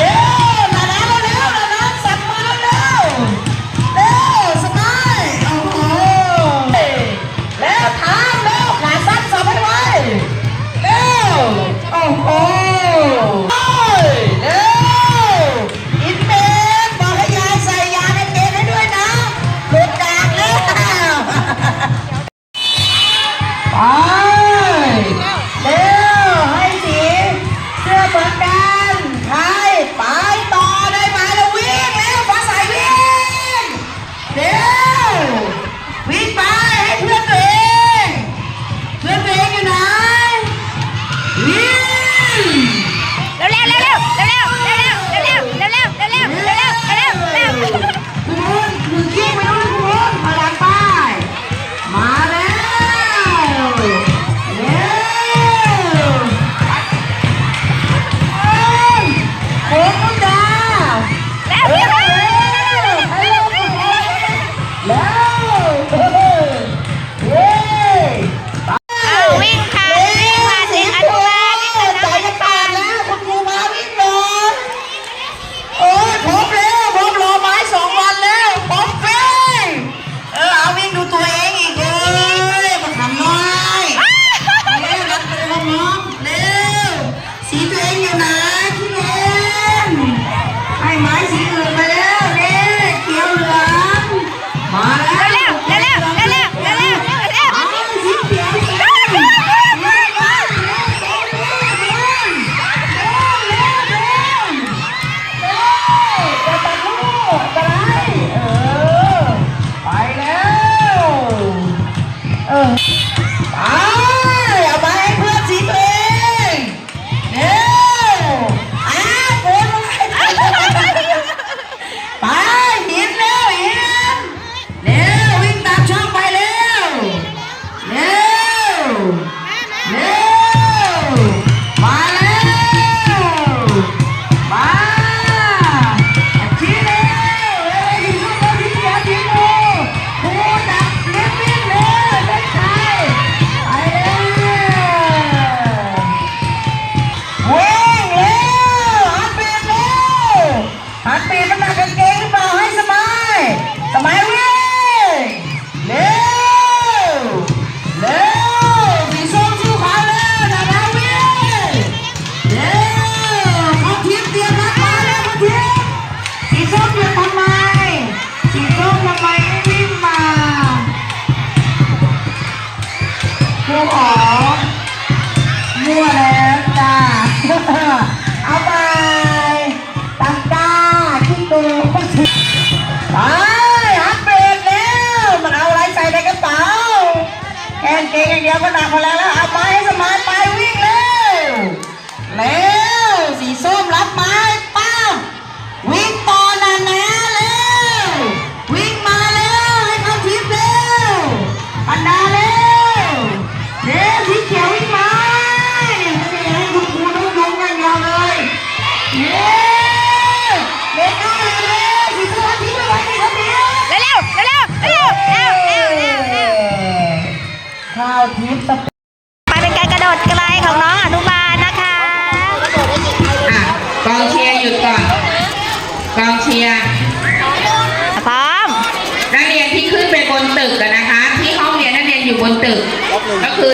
Yeah! ไปเป็นการกระโดดไกลของน้องอนุบาลนะคะอะกองเชียร์หยุดก่อน กองเชียร์พร้อม นักเรียนที่ขึ้นไปบนตึกอะนะคะ ที่ห้องเรียนนักเรียนอยู่บนตึก ก็คือ